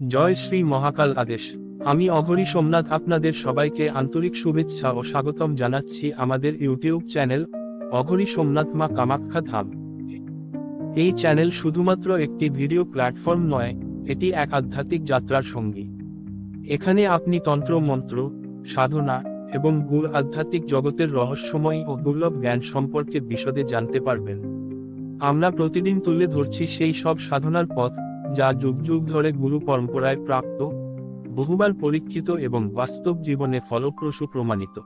জয় শ্রী মহাকাল আদেশ। আমি অঘরী সোমনাথ আপনাদের সবাইকে আন্তরিক শুভেচ্ছা ও স্বাগতম জানাচ্ছি আমাদের ইউটিউব চ্যানেল অঘরী সোমনাথ মা কামাখ্যা ধাম। এই চ্যানেল শুধুমাত্র একটি ভিডিও প্ল্যাটফর্ম নয়, এটি এক আধ্যাত্মিক যাত্রার সঙ্গী। এখানে আপনি তন্ত্র, মন্ত্র, সাধনা এবং গুড় আধ্যাত্মিক জগতের রহস্যময় ও দুর্লভ জ্ঞান সম্পর্কে বিশদে জানতে পারবেন। আমরা প্রতিদিন তুলে ধরছি সেই সব সাধনার পথ যা যুগ যুগ ধরে গুরু পরম্পরায় প্রাপ্ত, বহুবার পরীক্ষিত এবং বাস্তব জীবনে ফলপ্রসূ প্রমাণিত।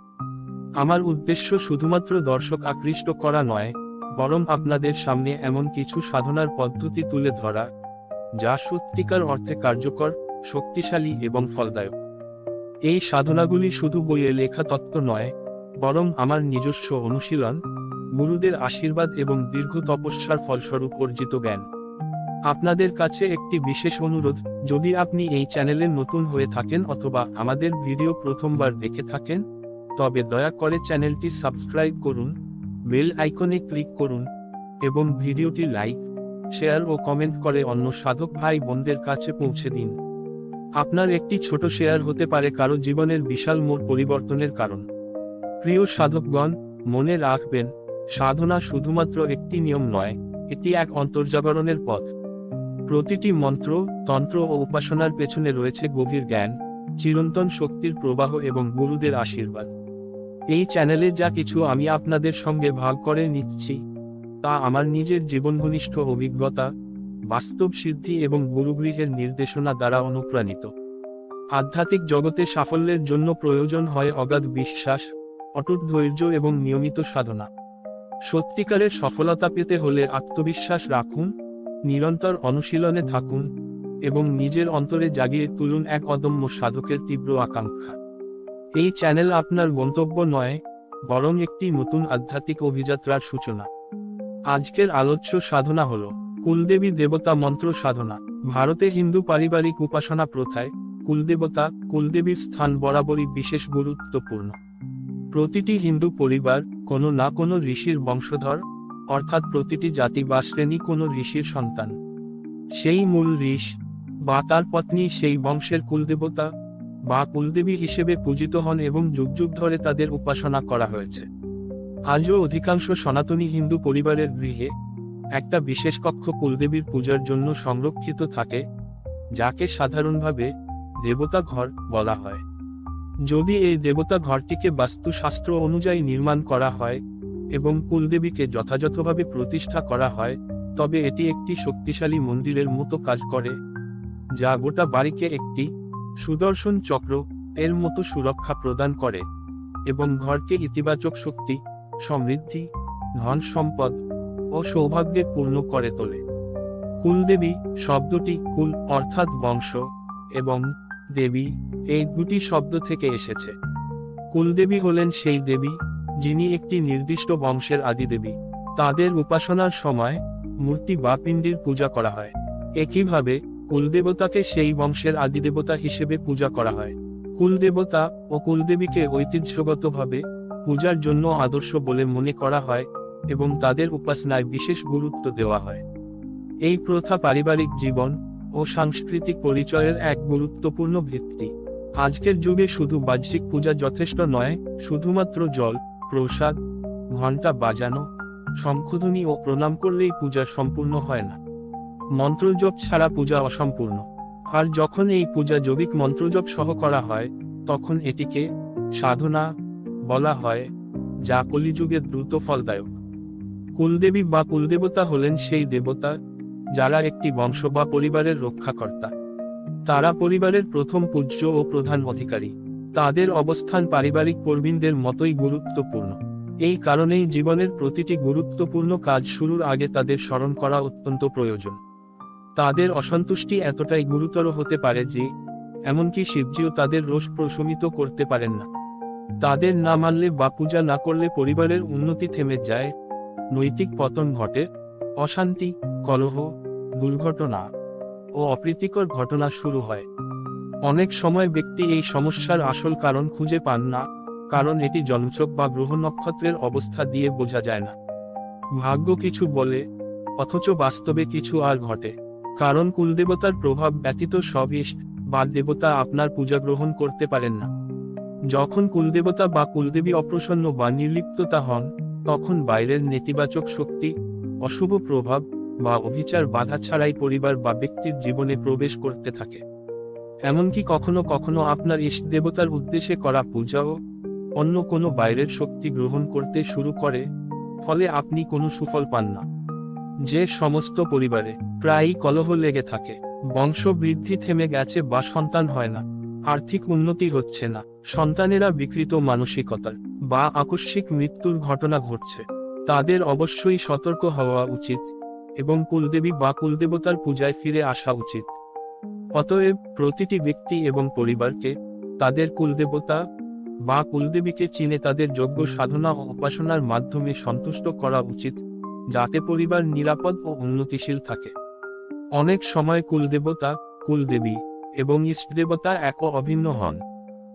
আমার উদ্দেশ্য শুধুমাত্র দর্শক আকৃষ্ট করা নয়, বরং আপনাদের সামনে এমন কিছু সাধনার পদ্ধতি তুলে ধরা, যা সত্যিকার অর্থে কার্যকর, শক্তিশালী এবং ফলদায়ক। এই সাধনাগুলি শুধু বইয়ে লেখা তত্ত্ব নয়, বরং আমার নিজস্ব অনুশীলন, গুরুদের আশীর্বাদ এবং দীর্ঘ তপস্যার ফলস্বরূপ অর্জিত জ্ঞান। আপনাদের কাছে একটি বিশেষ অনুরোধ, যদি আপনি এই চ্যানেলে নতুন হয়ে থাকেন অথবা আমাদের ভিডিও প্রথমবার দেখে থাকেন, তবে দয়া করে চ্যানেলটি সাবস্ক্রাইব করুন, বেল আইকনে ক্লিক করুন, এবং ভিডিওটি লাইক, শেয়ার ও কমেন্ট করে অন্য সাধক ভাই বোনদের কাছে পৌঁছে দিন। আপনার একটি ছোট শেয়ার হতে পারে কারও জীবনের বিশাল মোড় পরিবর্তনের কারণ। প্রিয় সাধকগণ, মনে রাখবেন, সাধনা শুধুমাত্র একটি নিয়ম নয়, এটি এক অন্তর্জাগরণের পথ। প্রতিটি মন্ত্র, তন্ত্র ও উপাসনার পেছনে রয়েছে গভীর জ্ঞান, চিরন্তন শক্তির প্রবাহ এবং গুরুদের আশীর্বাদ। এই চ্যানেলে যা কিছু আমি আপনাদের সঙ্গে ভাগ করে নিচ্ছি, তা আমার নিজের জীবনঘনিষ্ঠ অভিজ্ঞতা, বাস্তব সিদ্ধি এবং গুরুগৃহের নির্দেশনা দ্বারা অনুপ্রাণিত। আধ্যাত্মিক জগতে সাফল্যের জন্য প্রয়োজন হয় অগাধ বিশ্বাস, অটুট ধৈর্য এবং নিয়মিত সাধনা। সত্যিকারের সফলতা পেতে হলে আত্মবিশ্বাস রাখুন নিরন্তর অনুশীলনে থাকুন এবং নিজের অন্তরে জাগিয়ে তুলুন এক অদম্য সাধকের তীব্র আকাঙ্ক্ষা। এই চ্যানেল আপনার গন্তব্য নয়, বরং একটি নতুন আধ্যাত্মিক অভিযাত্রার সূচনা। আজকের আলোচ্য সাধনা হল কুলদেবী দেবতা মন্ত্র সাধনা। ভারতে হিন্দু পারিবারিক উপাসনা প্রথায় কুলদেবতা, কুলদেবীর স্থান বরাবরই বিশেষ গুরুত্বপূর্ণ। প্রতিটি হিন্দু পরিবার কোনো না কোনো ঋষির বংশধর অর্থাৎ প্রতিটি জাতি বা শ্রেণি কোনো ঋষির সন্তান। সেই মূল ঋষ, বা তার পত্নী সেই বংশের কুলদেবতা, বা কুলদেবী হিসেবে পূজিত হন এবং যুগ যুগ ধরে তাদের উপাসনা করা হয়েছে। আজও অধিকাংশ সনাতনী হিন্দু পরিবারের গৃহে একটা বিশেষ কক্ষ কুলদেবীর পূজার জন্য সংরক্ষিত থাকে, যাকে সাধারণভাবে দেবতা ঘর বলা হয়। যদি এই দেবতা ঘরটিকে বাস্তুশাস্ত্র অনুযায়ী নির্মাণ করা হয় এবং কুলদেবীকে যথাযথভাবে প্রতিষ্ঠা করা হয়, তবে এটি একটি শক্তিশালী মন্দিরের মতো কাজ করে, যা গোটা বাড়িকে একটি সুদর্শন চক্র এর মতো সুরক্ষা প্রদান করে, এবং ঘরকে ইতিবাচক শক্তি, সমৃদ্ধি, ধন সম্পদ ও সৌভাগ্যে পূর্ণ করে তোলে। কুলদেবী শব্দটি কুল অর্থাৎ বংশ এবং দেবী এই দুটি শব্দ থেকে এসেছে। কুলদেবী হলেন সেই দেবী যিনি একটি নির্দিষ্ট বংশের আদিদেবী। তাদের উপাসনার সময় মূর্তি বা পিণ্ডির পূজা করা হয়। একইভাবে কুলদেবতাকে সেই বংশের আদিদেবতা হিসেবে পূজা করা হয়। কুলদেবতা ও কুলদেবীকে ঐতিহ্যগতভাবে পূজার জন্য আদর্শ বলে মনে করা হয় এবং তাদের উপাসনায় বিশেষ গুরুত্ব দেওয়া হয়। এই প্রথা পারিবারিক জীবন ও সাংস্কৃতিক পরিচয়ের এক গুরুত্বপূর্ণ ভিত্তি। আজকের যুগে শুধু বাহ্যিক পূজা যথেষ্ট নয়, শুধুমাত্র জল প্রসাদ, ঘণ্টা বাজানো, শঙ্খধ্বনি ও প্রণাম করলেই পূজা সম্পূর্ণ হয় না। মন্ত্রজপ ছাড়া পূজা অসম্পূর্ণ। আর যখন এই পূজা জৈবিক মন্ত্রজপ সহ করা হয়, তখন এটিকে সাধনা বলা হয়, যা কলিযুগে দ্রুত ফলদায়ক। কুলদেবী বা কুলদেবতা হলেন সেই দেবতা, যারা একটি বংশ বা পরিবারের রক্ষাকর্তা। তারা পরিবারের প্রথম পূজ্য ও প্রধান অধিকারী। তাদের অবস্থান পারিবারিক প্রবীণদের মতোই গুরুত্বপূর্ণ। এই কারণেই জীবনের প্রতিটি গুরুত্বপূর্ণ কাজ শুরুর আগে তাদের স্মরণ করা অত্যন্ত প্রয়োজন। তাদের অসন্তুষ্টি এতটাই গুরুতর হতে পারে যে, এমনকি শিবজিও তাদের রোষ প্রশমিত করতে পারেন না। তাদের না মানলে বা পূজা না করলে পরিবারের উন্নতি থেমে যায়। নৈতিক পতন ঘটে, অশান্তি, কলহ, দুর্ঘটনা ও অপ্রীতিকর ঘটনা শুরু হয়। অনেক সময় ব্যক্তি এই সমস্যার আসল কারণ খুঁজে পান না, কারণ এটি জন্মচক বা গ্রহ নক্ষত্রের অবস্থা দিয়ে বোঝা যায় না। ভাগ্য কিছু বলে, অথচ বাস্তবে কিছু আর ঘটে। কারণ কুলদেবতার প্রভাব ব্যতীত সব ইষ্ট বা দেবতা আপনার পূজা গ্রহণ করতে পারেন না। যখন কুলদেবতা বা কুলদেবী অপ্রসন্ন বা নির্লিপ্ততা হন, তখন বাইরের নেতিবাচক শক্তি, অশুভ প্রভাব বা অভিচার বাধা ছাড়াই পরিবার বা ব্যক্তির জীবনে প্রবেশ করতে থাকে। এমনকি কখনো কখনো আপনার ইষ্ট দেবতার উদ্দেশ্যে করা পূজাও অন্য কোনো বাইরের শক্তি গ্রহণ করতে শুরু করে, ফলে আপনি কোনো সুফল পান না। যে সমস্ত পরিবারে প্রায়ই কলহ লেগে থাকে, বংশ বৃদ্ধি থেমে গেছে বা সন্তান হয় না, আর্থিক উন্নতি হচ্ছে না, সন্তানেরা বিকৃত মানসিকতার বা আকস্মিক মৃত্যুর ঘটনা ঘটছে, তাদের অবশ্যই সতর্ক হওয়া উচিত এবং কুলদেবী বা কুলদেবতার পূজায় ফিরে আসা উচিত। অতএব প্রতিটি ব্যক্তি এবং পরিবারকে তাদের কুলদেবতা বা কুলদেবীকে চিনে তাদের যোগ্য সাধনা ও উপাসনার মাধ্যমে সন্তুষ্ট করা উচিত, যাতে পরিবার নিরাপদ ও উন্নতিশীল থাকে। অনেক সময় কুলদেবতা, কুলদেবী এবং ইষ্টদেবতা এক অভিন্ন হন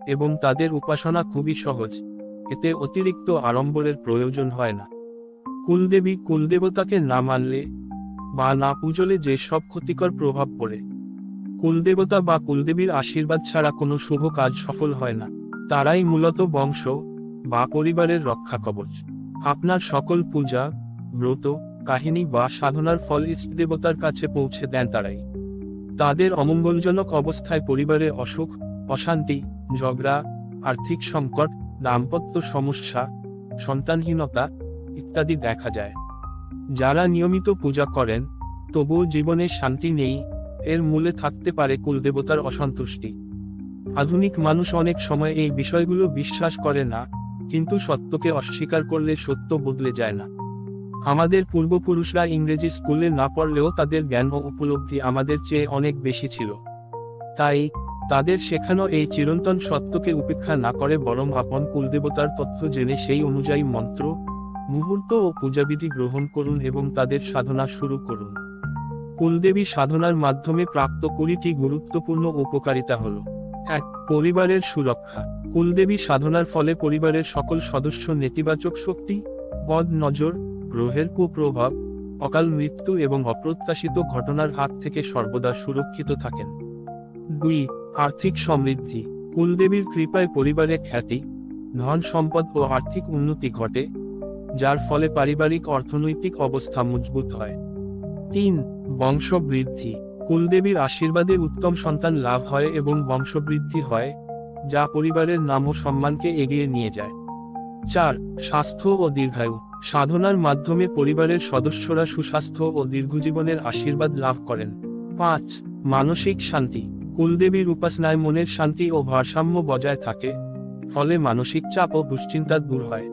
এবং তাদের উপাসনা খুবই সহজ, এতে অতিরিক্ত আড়ম্বরের প্রয়োজন হয় না। কুলদেবী কুলদেবতাকে না মানলে বা না পুজলে যে সব ক্ষতিকর প্রভাব পড়ে কুলদেবতা বা কুলদেবীর আশীর্বাদ ছাড়া কোনো শুভ কাজ সফল হয় না। তারাই মূলত বংশ বা পরিবারের রক্ষা কবচ। আপনার সকল পূজা, ব্রত, কাহিনী বা সাধনার ফল ইষ্ট দেবতার কাছে পৌঁছে দেন তারাই। তাদের অমঙ্গলজনক অবস্থায় পরিবারে অসুখ, অশান্তি, ঝগড়া, আর্থিক সংকট, দাম্পত্য সমস্যা, সন্তানহীনতা ইত্যাদি দেখা যায়। যারা নিয়মিত পূজা করেন, তবুও জীবনে শান্তি নেই এর মূলে থাকতে পারে কুলদেবতার অসন্তুষ্টি। আধুনিক মানুষ অনেক সময় এই বিষয়গুলো বিশ্বাস করে না, কিন্তু সত্যকে অস্বীকার করলে সত্য বদলে যায় না। আমাদের পূর্বপুরুষরা ইংরেজি স্কুলে না পড়লেও তাদের জ্ঞান ও উপলব্ধি আমাদের চেয়ে অনেক বেশি ছিল। তাই, তাদের শেখানো এই চিরন্তন সত্যকে উপেক্ষা না করে বরং আপন কুলদেবতার তথ্য জেনে সেই অনুযায়ী মন্ত্র, মুহূর্ত ও পূজাবিধি গ্রহণ করুন এবং তাদের সাধনা শুরু করুন। কুলদেবী সাধনার মাধ্যমে প্রাপ্ত কুড়িটি গুরুত্বপূর্ণ উপকারিতা হল, এক, পরিবারের সুরক্ষা। কুলদেবী সাধনার ফলে পরিবারের সকল সদস্য নেতিবাচক শক্তি, বদ নজর, গ্রহের কুপ্রভাব, অকাল মৃত্যু এবং অপ্রত্যাশিত ঘটনার হাত থেকে সর্বদা সুরক্ষিত থাকেন। দুই, আর্থিক সমৃদ্ধি। কুলদেবীর কৃপায় পরিবারে খ্যাতি, ধন সম্পদ ও আর্থিক উন্নতি ঘটে, যার ফলে পারিবারিক অর্থনৈতিক অবস্থা মজবুত হয়। তিন বংশবৃদ্ধি। কুলদেবীর আশীর্বাদে উত্তম সন্তান লাভ হয় এবং বংশবৃদ্ধি হয়, যা পরিবারের নাম ও সম্মানকে এগিয়ে নিয়ে যায়। চার, স্বাস্থ্য ও দীর্ঘায়ু। সাধনার মাধ্যমে পরিবারের সদস্যরা সুস্বাস্থ্য ও দীর্ঘজীবনের আশীর্বাদ লাভ করেন। পাঁচ, মানসিক শান্তি। কুলদেবীর উপাসনায় মনের শান্তি ও ভারসাম্য বজায় থাকে, ফলে মানসিক চাপ ও দুশ্চিন্তা দূর হয়।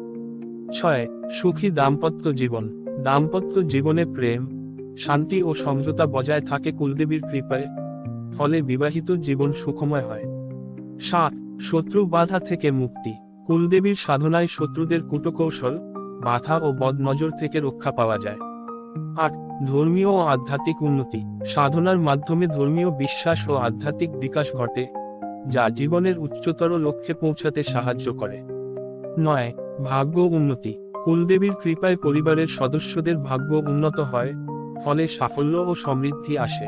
ছয়, সুখী দাম্পত্য জীবন। দাম্পত্য জীবনে প্রেম শান্তি ও সমঝোতা বজায় থাকে কুলদেবীর কৃপায়, ফলে বিবাহিত জীবন সুখময় হয়। সাত, শত্রু বাধা থেকে মুক্তি। কুলদেবীর সাধনায় শত্রুদের কুটকৌশল, বাধা ও বদনজর থেকে রক্ষা পাওয়া যায়। আট, ধর্মীয় ও আধ্যাত্মিক উন্নতি। সাধনার মাধ্যমে ধর্মীয় বিশ্বাস ও আধ্যাত্মিক বিকাশ ঘটে, যা জীবনের উচ্চতর লক্ষ্যে পৌঁছাতে সাহায্য করে। নয়, ভাগ্য উন্নতি। কুলদেবীর কৃপায় পরিবারের সদস্যদের ভাগ্য উন্নত হয় ফলে সাফল্য ও সমৃদ্ধি আসে।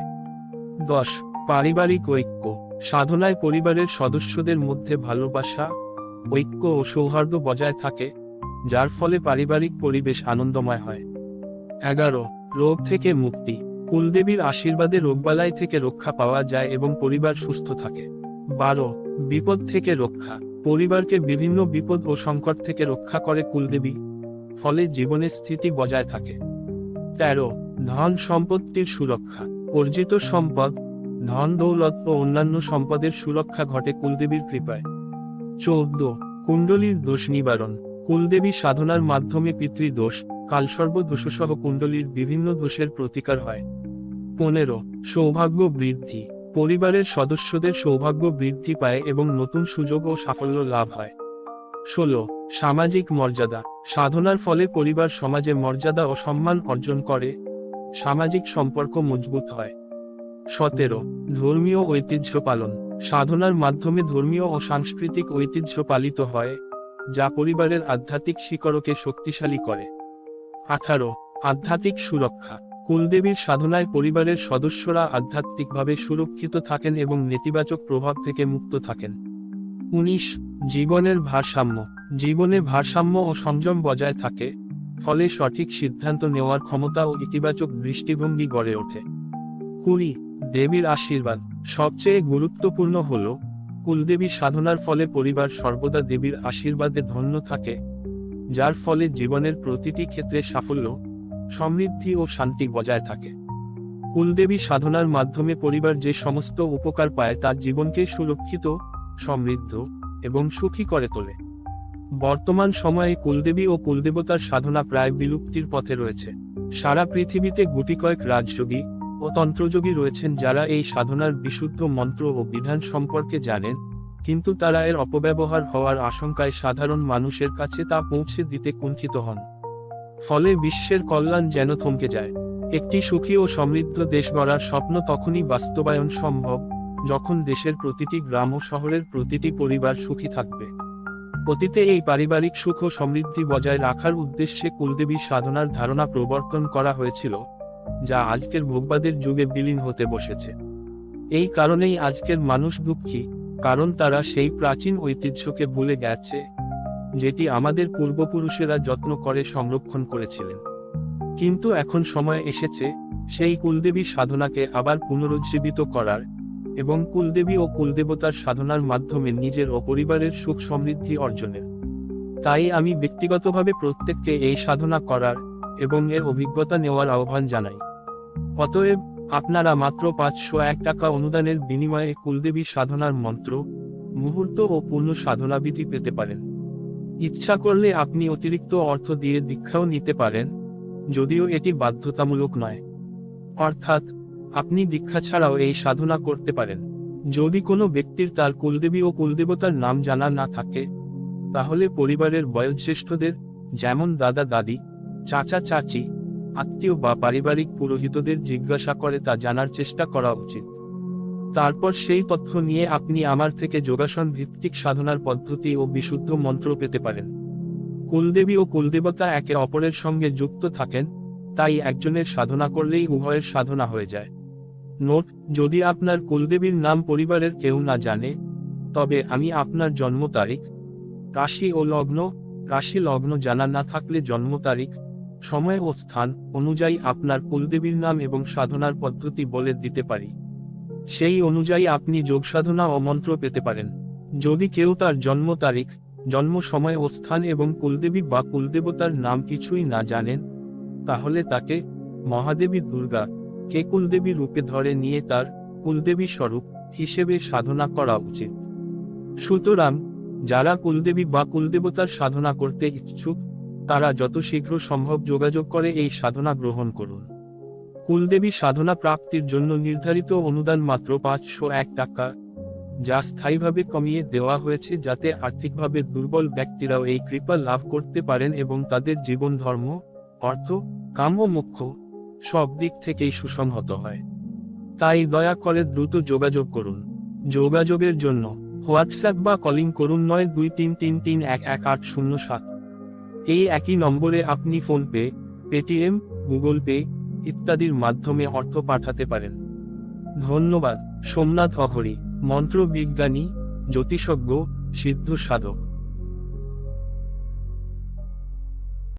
দশ, পারিবারিক ঐক্য। সাধনায় পরিবারের সদস্যদের মধ্যে ভালোবাসা, ঐক্য ও সৌহার্দ্য বজায় থাকে, যার ফলে পারিবারিক পরিবেশ আনন্দময় হয়। এগারো, রোগ থেকে মুক্তি। কুলদেবীর আশীর্বাদে রোগবালাই থেকে রক্ষা পাওয়া যায় এবং পরিবার সুস্থ থাকে। বারো, বিপদ থেকে রক্ষা। পরিবারকে বিভিন্ন বিপদ ও সংকট থেকে রক্ষা করে কুলদেবী, ফলে জীবনের স্থিতি বজায় থাকে। তেরো ধন সম্পত্তির সুরক্ষা, অর্জিত সম্পদ, ধন দৌলত ও অন্যান্য সম্পদের সুরক্ষা ঘটে কুলদেবীর কৃপায়। চৌদ্দ, কুণ্ডলীর দোষ নিবারণ, কুলদেবী সাধনার মাধ্যমে পিতৃদোষ কালসর্ব দোষসহ কুণ্ডলীর বিভিন্ন দোষের প্রতিকার হয়। পনেরো, সৌভাগ্য বৃদ্ধি, পরিবারের সদস্যদের সৌভাগ্য বৃদ্ধি পায় এবং নতুন সুযোগ ও সাফল্য লাভ হয়। ষোলো, সামাজিক মর্যাদা, সাধনার ফলে পরিবার সমাজে মর্যাদা ও সম্মান অর্জন করে। সামাজিক সম্পর্ক মজবুত হয়। সতেরো, ধর্মীয় ঐতিহ্য পালন। সাধনার মাধ্যমে ধর্মীয় ও সাংস্কৃতিক ঐতিহ্য পালিত হয়, যা পরিবারের আধ্যাত্মিক শিকড়কে শক্তিশালী করে। আঠারো, আধ্যাত্মিক সুরক্ষা। কুলদেবীর সাধনায় পরিবারের সদস্যরা আধ্যাত্মিকভাবে সুরক্ষিত থাকেন এবং নেতিবাচক প্রভাব থেকে মুক্ত থাকেন। উনিশ, জীবনের ভারসাম্য। জীবনে ভারসাম্য ও সংযম বজায় থাকে। ফলে সঠিক সিদ্ধান্ত নেওয়ার ক্ষমতা ও ইতিবাচক দৃষ্টিভঙ্গি গড়ে ওঠে। কুড়ি দেবীর আশীর্বাদ, সবচেয়ে গুরুত্বপূর্ণ হল কুলদেবী সাধনার ফলে পরিবার সর্বদা দেবীর আশীর্বাদে ধন্য থাকে, যার ফলে জীবনের প্রতিটি ক্ষেত্রে সাফল্য, সমৃদ্ধি ও শান্তি বজায় থাকে। কুলদেবী সাধনার মাধ্যমে পরিবার যে সমস্ত উপকার পায় তার জীবনকে সুরক্ষিত, সমৃদ্ধ এবং সুখী করে তোলে। বর্তমান সময়ে কুলদেবী ও কুলদেবতার সাধনা প্রায় বিলুপ্তির পথে রয়েছে। সারা পৃথিবীতে গুটি কয়েক রাজযোগী ও তন্ত্রযোগী রয়েছেন যারা এই সাধনার বিশুদ্ধ মন্ত্র ও বিধান সম্পর্কে জানেন, কিন্তু তারা এর অপব্যবহার হওয়ার আশঙ্কায় সাধারণ মানুষের কাছে তা পৌঁছে দিতে কুণ্ঠিত হন। ফলে বিশ্বের কল্যাণ যেন থমকে যায়। একটি সুখী ও সমৃদ্ধ দেশ গড়ার স্বপ্ন তখনই বাস্তবায়ন সম্ভব, যখন দেশের প্রতিটি গ্রাম ও শহরের প্রতিটি পরিবার সুখী থাকবে। অতীতে এই পারিবারিক সুখ ও সমৃদ্ধি বজায় রাখার উদ্দেশ্যে কুলদেবী সাধনার ধারণা প্রবর্তন করা হয়েছিল, যা আজকের ভোগবাদের যুগে বিলীন হতে বসেছে। এই কারণেই আজকের মানুষ দুঃখী, কারণ তারা সেই প্রাচীন ঐতিহ্যকে ভুলে গেছে, যেটি আমাদের পূর্বপুরুষেরা যত্ন করে সংরক্ষণ করেছিলেন। কিন্তু এখন সময় এসেছে, সেই কুলদেবী সাধনাকে আবার পুনরুজ্জীবিত করার এবং কুলদেবী ও কুলদেবতার সাধনার মাধ্যমে নিজের ও পরিবারের সুখ সমৃদ্ধি অর্জনের। তাই আমি ব্যক্তিগতভাবে প্রত্যেককে এই সাধনা করার এবং এর অভিজ্ঞতা নেওয়ার আহ্বান জানাই। অতএব, আপনারা মাত্র পাঁচশো এক টাকা অনুদানের বিনিময়ে কুলদেবী সাধনার মন্ত্র, মুহূর্ত ও পূর্ণ সাধনাবিধি পেতে পারেন। ইচ্ছা করলে আপনি অতিরিক্ত অর্থ দিয়ে দীক্ষাও নিতে পারেন, যদিও এটি বাধ্যতামূলক নয়। অর্থাৎ আপনি দীক্ষা ছাড়াও এই সাধনা করতে পারেন। যদি কোনো ব্যক্তির তার কুলদেবী ও কুলদেবতার নাম জানা না থাকে, তাহলে পরিবারের বয়োজ্যেষ্ঠদের, যেমন দাদা দাদি, চাচা চাচি, আত্মীয় বা পারিবারিক পুরোহিতদের জিজ্ঞাসা করে তা জানার চেষ্টা করা উচিত। তারপর সেই তথ্য নিয়ে আপনি আমার থেকে যোগাসন ভিত্তিক সাধনার পদ্ধতি ও বিশুদ্ধ মন্ত্র পেতে পারেন। কুলদেবী ও কুলদেবতা একে অপরের সঙ্গে যুক্ত থাকেন, তাই একজনের সাধনা করলেই উভয়ের সাধনা হয়ে যায়। নোট, যদি আপনার কুলদেবীর নাম পরিবারের কেউ না জানে, তবে আমি আপনার জন্ম তারিখ, রাশি ও লগ্ন, রাশি লগ্ন জানা না থাকলে জন্ম তারিখ, সময় ও স্থান অনুযায়ী আপনার কুলদেবীর নাম এবং সাধনার পদ্ধতি বলে দিতে পারি। সেই অনুযায়ী আপনি যোগ সাধনা ও মন্ত্র পেতে পারেন। যদি কেউ তার জন্ম তারিখ, জন্ম সময় ও স্থান এবং কুলদেবী বা কুলদেবতার নাম কিছুই না জানেন, তাহলে তাকে মহাদেবী দুর্গা কে কুলদেবী রূপে ধরে নিয়ে তার কুলদেবী স্বরূপ হিসেবে সাধনা করা উচিত। সুতরাং, যারা কুলদেবী বা কুলদেবতার সাধনা করতে ইচ্ছুক, তারা যত শীঘ্র সম্ভব যোগাযোগ করে এই সাধনা গ্রহণ করুন। কুলদেবী সাধনা প্রাপ্তির জন্য নির্ধারিত অনুদান মাত্র পাঁচশো এক টাকা, যা স্থায়ীভাবে কমিয়ে দেওয়া হয়েছে যাতে আর্থিকভাবে দুর্বল ব্যক্তিরাও এই কৃপা লাভ করতে পারেন এবং তাদের জীবন ধর্ম অর্থ, কাম্য মুখ্য সব দিক থেকেই সুসংহত হয়। তাই দয়া করে দ্রুত যোগাযোগ করুন। যোগাযোগের জন্য হোয়াটসঅ্যাপ বা কলিং করুন নয় দুই তিন তিন তিন এক এক আট শূন্য সাত। এই একই নম্বরে আপনি ফোনপে পেটিএম, গুগল পে ইত্যাদির মাধ্যমে অর্থ পাঠাতে পারেন। ধন্যবাদ। সোমনাথ অঘরি, মন্ত্রবিজ্ঞানী, জ্যোতিষজ্ঞ সিদ্ধ সাধক